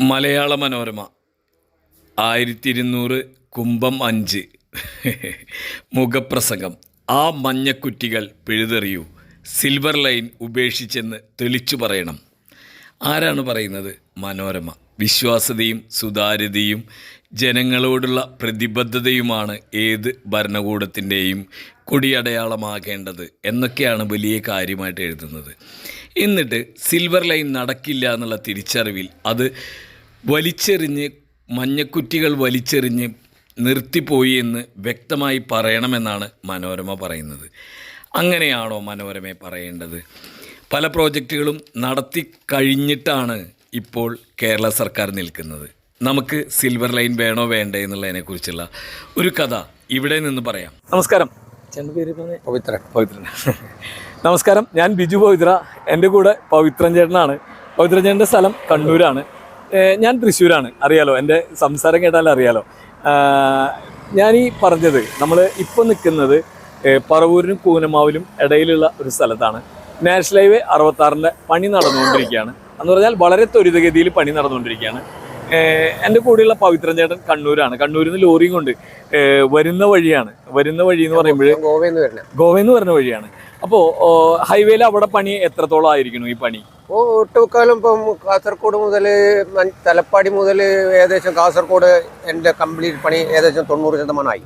മലയാള മനോരമ. ആയിരത്തി ഇരുന്നൂറ് കുംഭം അഞ്ച്. മുഖപ്രസംഗം. ആ മഞ്ഞക്കുറ്റികൾ പിഴുതെറിയൂ. സിൽവർ ലൈൻ ഉപേക്ഷിച്ചെന്ന് തെളിച്ചു പറയണം. ആരാണ് പറയുന്നത്? മനോരമ. വിശ്വാസ്യതയും സുതാര്യതയും ജനങ്ങളോടുള്ള പ്രതിബദ്ധതയുമാണ് ഏത് ഭരണകൂടത്തിന്റെയും കൊടിയടയാളമാകേണ്ടത് എന്നൊക്കെയാണ് വലിയ കാര്യമായിട്ട് എഴുതുന്നത്. എന്നിട്ട് സിൽവർ ലൈൻ നടക്കില്ല എന്നുള്ള തിരിച്ചറിവിൽ അത് വലിച്ചെറിഞ്ഞ് മഞ്ഞക്കുറ്റികൾ വലിച്ചെറിഞ്ഞ് നിർത്തിപ്പോയി എന്ന് വ്യക്തമായി പറയണമെന്നാണ് മനോരമ പറയുന്നത്. അങ്ങനെയാണോ മനോരമയെ പറയേണ്ടത്? പല പ്രോജക്റ്റുകളും നടത്തി കഴിഞ്ഞിട്ടാണ് ഇപ്പോൾ കേരള സർക്കാർ നിൽക്കുന്നത്. നമുക്ക് സിൽവർ ലൈൻ വേണോ വേണ്ടേ എന്നുള്ളതിനെക്കുറിച്ചുള്ള ഒരു കഥ ഇവിടെ നിന്ന് പറയാം. നമസ്കാരം. പവിത്രൻ. പവിത്രൻ. നമസ്കാരം. ഞാൻ ബിജു പവിത്ര. എന്റെ കൂടെ പവിത്രൻ ചേട്ടനാണ്. പവിത്രൻ ചേട്ടന്റെ സ്ഥലം കണ്ണൂരാണ്. ഞാൻ തൃശ്ശൂരാണ്. അറിയാലോ എന്റെ സംസാരം കേട്ടാൽ അറിയാലോ. ഞാൻ ഈ പറഞ്ഞത് നമ്മൾ ഇപ്പോൾ നിൽക്കുന്നത് പറവൂരിനും കൂനമാവിലും ഇടയിലുള്ള ഒരു സ്ഥലത്താണ്. നാഷണൽ ഹൈവേ അറുപത്താറിന്റെ പണി നടന്നുകൊണ്ടിരിക്കുകയാണ്. എന്ന് പറഞ്ഞാൽ വളരെ ത്വരിതഗതിയിൽ പണി നടന്നുകൊണ്ടിരിക്കുകയാണ്. എന്റെ കൂടെയുള്ള പവിത്രൻ ചേട്ടൻ കണ്ണൂരാണ്. കണ്ണൂരിൽ നിന്ന് ലോറിയും കൊണ്ട് വരുന്ന വഴിയാണ്. വരുന്ന വഴി എന്ന് പറയുമ്പോൾ ഗോവയിൽ നിന്ന് പറഞ്ഞ വരുന്ന വഴിയാണ്. അപ്പോൾ ഹൈവേയിൽ അവിടെ പണി എത്രത്തോളം ആയിരിക്കണം ഈ പണി? ഓ ഒട്ടുമുക്കാലും ഇപ്പം കാസർഗോഡ് മുതൽ തലപ്പാടി മുതൽ ഏകദേശം കാസർഗോഡ് എന്റെ കംപ്ലീറ്റ് പണി ഏകദേശം തൊണ്ണൂറ് ശതമാനമായി.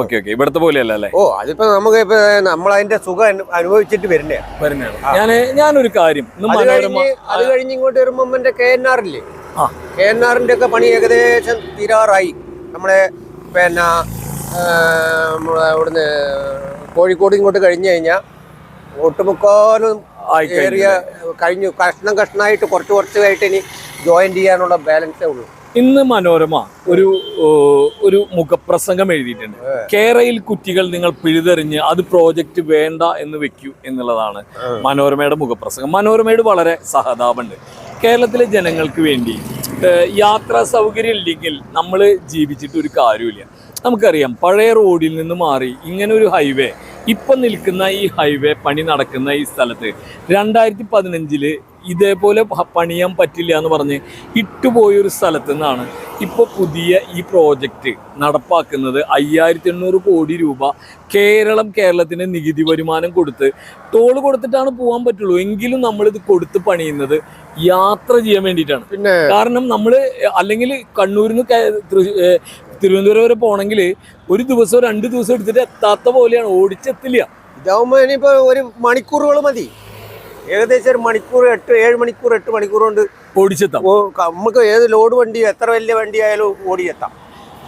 Okay okay. ഇവിടുത്തെ പോലെയല്ല അല്ലേ? ഓ അതിപ്പോ നമുക്ക് ഇപ്പൊ നമ്മൾ അതിന്റെ സുഖം അനുഭവിച്ചിട്ട് വരുന്നേ വരുന്നതാണ്. ഞാൻ ഞാനൊരു കാര്യം അത് കഴിഞ്ഞ് അത് കഴിഞ്ഞ് ഇങ്ങോട്ട് വരുമ്പോ എന്റെ കെ എൻ ആർ ഇല്ലേ ആ. കെ എൻ ആറിന്റെ ഒക്കെ പണി ഏകദേശം തീരാറായി. നമ്മുടെ പിന്നെ നമ്മളെ ഇവിടുന്ന് കോഴിക്കോട് ഇങ്ങോട്ട് കഴിഞ്ഞു കഴിഞ്ഞാൽ ഒട്ടുമുക്കാലും ഏറിയ കഴിഞ്ഞു കഷ്ണം കഷ്ണമായിട്ട് കുറച്ച് കുറച്ചായിട്ട് ഇനി ജോയിൻ ചെയ്യാനുള്ള ബാലൻസേ ഉള്ളൂ. ഇന്ന് മനോരമ ഒരു ഒരു മുഖപ്രസംഗം എഴുതിയിട്ടുണ്ട്. കേരയിൽ കുറ്റികൾ നിങ്ങൾ പിഴുതെറിഞ്ഞ് അത് പ്രോജക്റ്റ് വേണ്ട എന്ന് വെക്കൂ എന്നുള്ളതാണ് മനോരമയുടെ മുഖപ്രസംഗം. മനോരമയുടെ വളരെ സഹതാപമുണ്ട്. കേരളത്തിലെ ജനങ്ങൾക്ക് വേണ്ടി യാത്രാ സൗകര്യം ഇല്ലെങ്കിൽ നമ്മൾ ജീവിച്ചിട്ട് ഒരു കാര്യമില്ല നമുക്കറിയാം പഴയ റോഡിൽ നിന്ന് മാറി ഇങ്ങനെ ഒരു ഹൈവേ ഇപ്പം നിൽക്കുന്ന ഈ ഹൈവേ പണി നടക്കുന്ന ഈ സ്ഥലത്ത് രണ്ടായിരത്തി പതിനഞ്ചിൽ ഇതേപോലെ പണിയാൻ പറ്റില്ല എന്ന് പറഞ്ഞ് ഇട്ടുപോയൊരു സ്ഥലത്ത് നിന്നാണ് ഇപ്പോൾ പുതിയ ഈ പ്രോജക്റ്റ് നടപ്പാക്കുന്നത്. അയ്യായിരത്തി എണ്ണൂറ് കോടി രൂപ കേരളം കേരളത്തിന് നികുതി വരുമാനം കൊടുത്ത് ടോൾ കൊടുത്തിട്ടാണ് പോകാൻ പറ്റുള്ളൂ. എങ്കിലും നമ്മളിത് കൊടുത്ത് പണിയുന്നത് യാത്ര ചെയ്യാൻ വേണ്ടിയിട്ടാണ്. പിന്നെ കാരണം നമ്മൾ അല്ലെങ്കിൽ കണ്ണൂരിൽ നിന്ന് തിരുവനന്തപുരം വരെ പോകണമെങ്കിൽ ഒരു ദിവസം രണ്ട് ദിവസം എടുത്തിട്ട് എത്താത്ത പോലെയാണ്. ഓടിച്ചെത്തില്ല. ഇതാവുമ്പോൾ ഇനിയിപ്പോൾ ഒരു മണിക്കൂറുകൾ മതി. ഏകദേശം ഒരു മണിക്കൂർ എട്ട് ഏഴ് മണിക്കൂർ എട്ട് മണിക്കൂർ കൊണ്ട് ഓടിച്ചെത്താം. ഓ, നമുക്ക് ഏത് ലോഡ് വണ്ടി എത്ര വലിയ വണ്ടി ആയാലും ഓടിയെത്താം.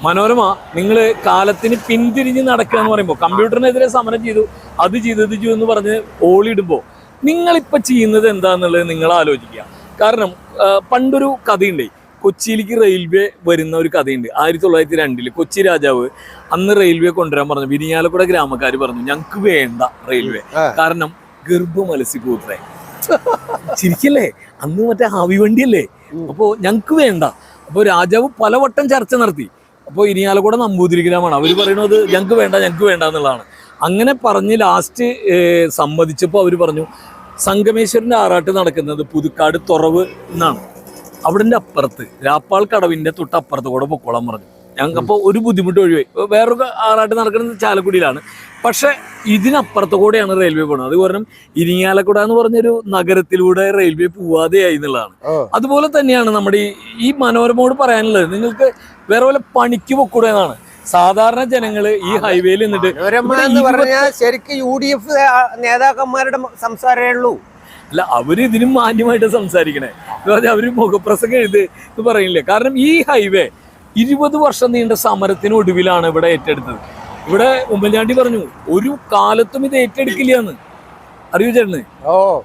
മനോരമ നിങ്ങൾ കാലത്തിന് പിന്തിരിഞ്ഞ് നടക്കുക എന്ന് പറയുമ്പോൾ കമ്പ്യൂട്ടറിനെതിരെ സമരം ചെയ്തു അത് ചെയ്തു ഇത് ചെയ്തു എന്ന് പറഞ്ഞ് ഓളിയിടുമ്പോൾ നിങ്ങളിപ്പോൾ ചെയ്യുന്നത് എന്താണെന്നുള്ളത് നിങ്ങൾ ആലോചിക്കുക. കാരണം പണ്ടൊരു കഥയുണ്ട് കൊച്ചിയിലേക്ക് റെയിൽവേ വരുന്ന ഒരു കഥയുണ്ട് ആയിരത്തി തൊള്ളായിരത്തി രണ്ടിൽ കൊച്ചി രാജാവ് അന്ന് റെയിൽവേ കൊണ്ടുവരാൻ പറഞ്ഞു വിരിഞ്ഞാലക്കുട ഗ്രാമക്കാർ പറഞ്ഞു ഞങ്ങൾക്ക് വേണ്ട റെയിൽവേ. കാരണം ഗർഭ മലസിക്കൂത്രേ ചിരിക്കല്ലേ? അന്ന് മറ്റേ ഹാവി വണ്ടിയല്ലേ? അപ്പോൾ ഞങ്ങൾക്ക് വേണ്ട. അപ്പോൾ രാജാവ് പലവട്ടം ചർച്ച നടത്തി. അപ്പോൾ ഇനിയാലക്കൂടെ നമ്പൂതിരി ഗ്രാമമാണ് അവർ പറയുന്നത് ഞങ്ങൾക്ക് വേണ്ട ഞങ്ങൾക്ക് വേണ്ട എന്നുള്ളതാണ്. അങ്ങനെ പറഞ്ഞ് ലാസ്റ്റ് സമ്മതിച്ചപ്പോൾ അവർ പറഞ്ഞു സംഗമേശ്വരന്റെ ആറാട്ട് നടക്കുന്നത് പുതുക്കാട് തുറവ് എന്നാണ്. അവിടെ അപ്പുറത്ത് രാപ്പാൾ കടവിന്റെ തൊട്ടപ്പുറത്ത് കൂടെ പൊക്കോളം പറഞ്ഞു. ഞങ്ങൾക്ക് അപ്പോൾ ഒരു ബുദ്ധിമുട്ട് ഒഴിവായി. വേറൊരു ആറാട്ട് നടക്കുന്നത് ചാലക്കുടിയിലാണ്. പക്ഷെ ഇതിനപ്പുറത്ത് കൂടെയാണ് റെയിൽവേ പോകുന്നത് അത് കാരണം ഇരിങ്ങാലക്കുട എന്ന് പറഞ്ഞൊരു നഗരത്തിലൂടെ റെയിൽവേ പോവാതെയായി എന്നുള്ളതാണ്. അതുപോലെ തന്നെയാണ് നമ്മുടെ ഈ മനോരമോട് മനോരമയോട് പറയാനുള്ളത്. നിങ്ങൾക്ക് വേറെ പോലെ പണിക്ക് പൊക്കൂടെ എന്നാണ്. സാധാരണ ജനങ്ങൾ ഈ ഹൈവേയിൽ നിന്നിട്ട് ശരിക്കും യു ഡി എഫ് നേതാക്കന്മാരുടെ സംസാരമേ ഉള്ളൂ. അല്ല അവർ ഇതിനും മാന്യമായിട്ട് സംസാരിക്കണേ. എന്ന് പറഞ്ഞാൽ അവർ മുഖപ്രസംഗം എഴുത് എന്ന് പറയില്ലേ? കാരണം ഈ ഹൈവേ ഇരുപത് വർഷം നീണ്ട സമരത്തിനൊടുവിലാണ് ഇവിടെ ഏറ്റെടുത്തത്. ഇവിടെ ഉമ്മൻചാണ്ടി പറഞ്ഞു ഒരു കാലത്തും ഇത് ഏറ്റെടുക്കില്ല എന്ന് അറിയൂ ചേട്ടന്? ഓ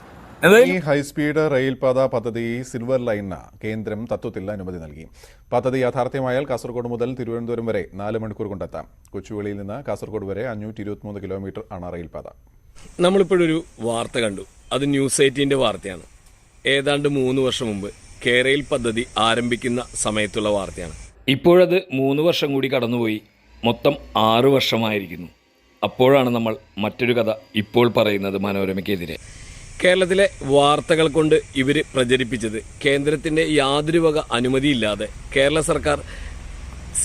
ഈ ഹൈസ്പീഡ് റെയിൽപാത പദ്ധതി സിൽവർ ലൈനിന് കേന്ദ്രം തത്വത്തിൽ അനുമതി നൽകി. പദ്ധതി യാഥാർത്ഥ്യമായാൽ കാസർഗോഡ് മുതൽ തിരുവനന്തപുരം വരെ നാല് മണിക്കൂർ കൊണ്ടെത്താം. കൊച്ചുവേളിയിൽ നിന്ന് കാസർഗോഡ് വരെ അഞ്ഞൂറ്റി ഇരുപത്തിമൂന്ന് കിലോമീറ്റർ ആണ് റെയിൽപാത. നമ്മളിപ്പോഴൊരു വാർത്ത കണ്ടു. അത് ന്യൂസ് എയ്റ്റീന്റെ വാർത്തയാണ്. ഏതാണ്ട് മൂന്ന് വർഷം മുമ്പ് കേരയിൽ പദ്ധതി ആരംഭിക്കുന്ന സമയത്തുള്ള വാർത്തയാണ്. ഇപ്പോഴത് മൂന്ന് വർഷം കൂടി കടന്നുപോയി. മൊത്തം ആറ് വർഷമായിരിക്കുന്നു. അപ്പോഴാണ് നമ്മൾ മറ്റൊരു കഥ ഇപ്പോൾ പറയുന്നത് മനോരമയ്ക്കെതിരെ. കേരളത്തിലെ വാർത്തകൾ കൊണ്ട് ഇവർ പ്രചരിപ്പിച്ചത് കേന്ദ്രത്തിന്റെ യാതൊരു വക അനുമതിയില്ലാതെ കേരള സർക്കാർ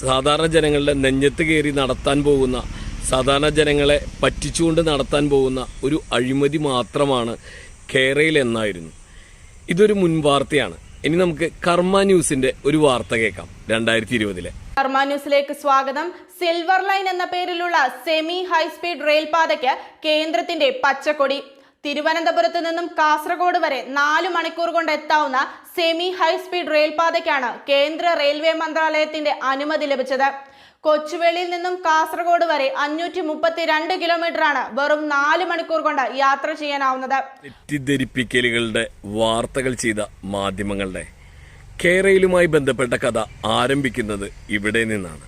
സാധാരണ ജനങ്ങളുടെ നെഞ്ഞത്ത് കയറി നടത്താൻ പോകുന്ന സാധാരണ ജനങ്ങളെ പറ്റിച്ചുകൊണ്ട് നടത്താൻ പോകുന്ന ഒരു അഴിമതി മാത്രമാണ് കേരളയിലെന്നായിരുന്നു ഇതൊരു മുൻവാർത്തയാണ്. ഇനി നമുക്ക് കർമ്മ ന്യൂസിന്റെ ഒരു വാർത്ത കേൾക്കാം. രണ്ടായിരത്തി ഇരുപതിലെ കർമ്മ ന്യൂസിലേക്ക് സ്വാഗതം. സിൽവർ ലൈൻ എന്ന പേരിലുള്ള സെമി ഹൈസ്പീഡ് റെയിൽപാതയ്ക്ക് കേന്ദ്രത്തിന്റെ പച്ചക്കൊടി. തിരുവനന്തപുരത്ത് നിന്നും കാസർഗോഡ് വരെ നാലു മണിക്കൂർ കൊണ്ട് എത്താവുന്ന സെമി ഹൈസ്പീഡ് റെയിൽപാതയ്ക്കാണ് കേന്ദ്ര റെയിൽവേ മന്ത്രാലയത്തിന്റെ അനുമതി ലഭിച്ചത്. കൊച്ചുവേളിയിൽ നിന്നും കാസർഗോഡ് വരെ അഞ്ഞൂറ്റി മുപ്പത്തിരണ്ട് കിലോമീറ്റർ ആണ് വെറും നാല് മണിക്കൂർ കൊണ്ട് യാത്ര ചെയ്യാനാവുന്നത്. തെറ്റിദ്ധരിപ്പിക്കലുകളുടെ വാർത്തകൾ ചെയ്ത മാധ്യമങ്ങളുടെ കേരയിലുമായി ബന്ധപ്പെട്ട കഥ ആരംഭിക്കുന്നത് ഇവിടെ നിന്നാണ്.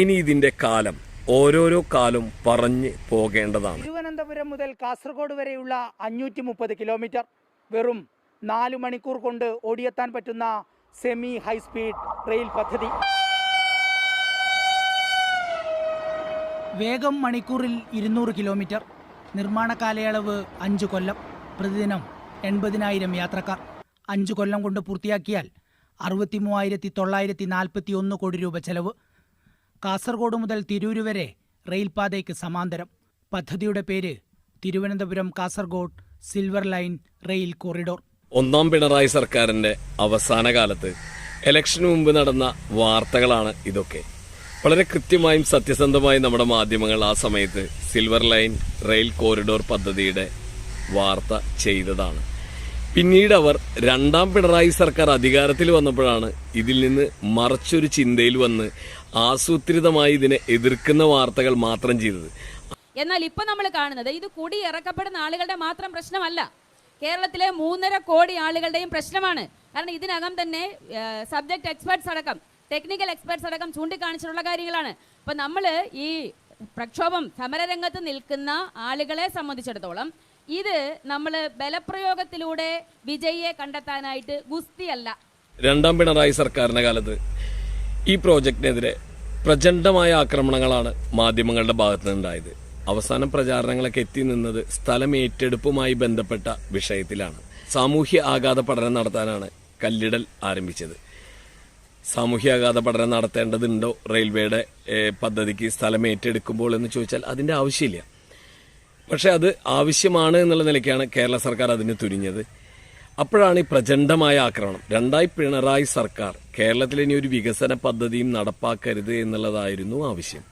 ഇനി ഇതിന്റെ കാലം ഓരോരോ കാലം പറഞ്ഞ് പോകേണ്ടതാണ്. തിരുവനന്തപുരം മുതൽ കാസർഗോഡ് വരെയുള്ള അഞ്ഞൂറ്റി മുപ്പത് കിലോമീറ്റർ വെറും നാല് മണിക്കൂർ കൊണ്ട് ഓടിയെത്താൻ പറ്റുന്ന സെമി ഹൈസ്പീഡ് റെയിൽ പദ്ധതി. വേഗം മണിക്കൂറിൽ ഇരുന്നൂറ് കിലോമീറ്റർ. നിർമ്മാണ കാലയളവ് അഞ്ച് കൊല്ലം. പ്രതിദിനം എൺപതിനായിരം യാത്രക്കാർ. അഞ്ച് കൊല്ലം കൊണ്ട് പൂർത്തിയാക്കിയാൽ അറുപത്തി മൂവായിരത്തി തൊള്ളായിരത്തി നാൽപ്പത്തി ഒന്ന് കോടി രൂപ ചെലവ്. കാസർഗോഡ് മുതൽ തിരൂര് വരെ റെയിൽപാതയ്ക്ക് സമാന്തരം. പദ്ധതിയുടെ പേര് Thiruvananthapuram Kasaragod silver line rail corridor. ഒന്നാം പിണറായി സർക്കാരിന്റെ അവസാന കാലത്ത് ഇലക്ഷന് മുമ്പ് നടന്ന വാർത്തകളാണ് ഇതൊക്കെ. വളരെ കൃത്യമായും സത്യസന്ധമായും നമ്മുടെ മാധ്യമങ്ങൾ ആ സമയത്ത് സിൽവർ ലൈൻ റെയിൽ കോറിഡോർ പദ്ധതിയുടെ വാർത്ത ചെയ്തതാണ്. പിന്നീട് അവർ രണ്ടാം പിണറായി സർക്കാർ അധികാരത്തിൽ വന്നപ്പോഴാണ് ഇതിൽ നിന്ന് മറച്ചൊരു ചിന്തയിൽ വന്ന് ആസൂത്രിതമായി ഇതിനെ എതിർക്കുന്ന വാർത്തകൾ മാത്രം ചെയ്തത്. എന്നാൽ ഇപ്പൊ നമ്മൾ കാണുന്നത് ഇത് കുടി ഇറക്കപ്പെടുന്ന ആളുകളുടെ മാത്രം പ്രശ്നമല്ല. കേരളത്തിലെ മൂന്നര കോടി ആളുകളുടെയും പ്രശ്നമാണ്. കാരണം ഇതിനകം തന്നെ സബ്ജക്ട് എക്സ്പെർട്സ് അടക്കം ടെക്നിക്കൽ എക്സ്പെർട്സ് അടക്കം ചൂണ്ടിക്കാണിച്ചിട്ടുള്ള കാര്യങ്ങളാണ്. അപ്പൊ നമ്മൾ ഈ പ്രക്ഷോഭം സമരരംഗത്ത് നിൽക്കുന്ന ആളുകളെ സംബന്ധിച്ചിടത്തോളം ഇത് നമ്മൾ ബലപ്രയോഗത്തിലൂടെ വിജയിയെ കണ്ടെത്താനായിട്ട് ഗുസ്തിയല്ല. രണ്ടാം പിണറായി സർക്കാരിന്റെ കാലത്ത് ഈ പ്രോജക്റ്റിനെതിരെ പ്രചണ്ഡമായ ആക്രമണങ്ങളാണ് മാധ്യമങ്ങളുടെ ഭാഗത്ത് നിന്നുണ്ടായത്. അവസാന പ്രചാരണങ്ങളൊക്കെ എത്തി നിന്നത് സ്ഥലം ഏറ്റെടുപ്പുമായി ബന്ധപ്പെട്ട വിഷയത്തിലാണ്. സാമൂഹ്യ ആഘാത പഠനം നടത്താനാണ് കല്ലിടൽ ആരംഭിച്ചത്. സാമൂഹ്യ ആഘാത പഠനം നടത്തേണ്ടതുണ്ടോ? റെയിൽവേയുടെ പദ്ധതിക്ക് സ്ഥലം ഏറ്റെടുക്കുമ്പോൾ എന്ന് ചോദിച്ചാൽ അതിന്റെ ആവശ്യമില്ല. പക്ഷേ അത് ആവശ്യമാണ് എന്നുള്ള നിലയ്ക്കാണ് കേരള സർക്കാർ അതിന് തുനിഞ്ഞത്. അപ്പോഴാണ് ഈ പ്രചണ്ഡമായ ആക്രമണം. രണ്ടായി പിണറായി സർക്കാർ കേരളത്തിൽ ഇനി ഒരു വികസന പദ്ധതിയും നടപ്പാക്കരുത് എന്നുള്ളതായിരുന്നു ആവശ്യം.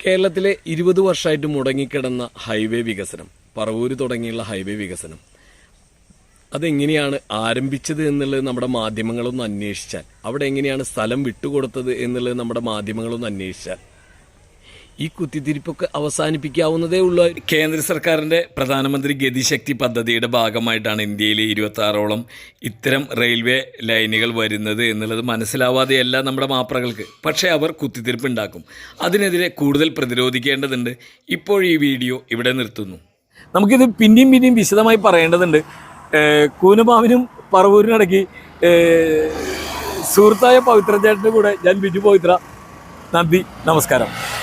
കേരളത്തിലെ ഇരുപത് വർഷമായിട്ട് മുടങ്ങിക്കിടന്ന ഹൈവേ വികസനം പറവൂര് തുടങ്ങിയുള്ള ഹൈവേ വികസനം അതെങ്ങനെയാണ് ആരംഭിച്ചത് എന്നുള്ളത് നമ്മുടെ മാധ്യമങ്ങളൊന്ന് അന്വേഷിച്ചാൽ? അവിടെ എങ്ങനെയാണ് സ്ഥലം വിട്ടുകൊടുത്തത് എന്നുള്ളത് നമ്മുടെ മാധ്യമങ്ങളൊന്ന് അന്വേഷിച്ചാൽ? ഈ കുത്തിത്തിരിപ്പൊക്കെ അവസാനിപ്പിക്കാവുന്നതേ ഉള്ളൂ. കേന്ദ്ര സർക്കാരിന്റെ പ്രധാനമന്ത്രി ഗതിശക്തി പദ്ധതിയുടെ ഭാഗമായിട്ടാണ് ഇന്ത്യയിലെ ഇരുപത്തി ആറോളം ഇത്തരം റെയിൽവേ ലൈനുകൾ വരുന്നത് എന്നുള്ളത് മനസ്സിലാവാതെയല്ല നമ്മുടെ മാപ്രകൾക്ക്. പക്ഷേ അവർ കുത്തിത്തിരിപ്പ് ഉണ്ടാക്കും. അതിനെതിരെ കൂടുതൽ പ്രതിരോധിക്കേണ്ടതുണ്ട്. ഇപ്പോൾ ഈ വീഡിയോ ഇവിടെ നിർത്തുന്നു. നമുക്കിത് പിന്നെയും പിന്നെയും വിശദമായി പറയേണ്ടതുണ്ട്. കൂനമാവിനും പറവൂരിനും ഇടയ്ക്ക് ഏഹ് സുഹൃത്തായ പവിത്ര ചേട്ടന്റെ കൂടെ ഞാൻ ബിജു പവിത്ര. നന്ദി നമസ്കാരം.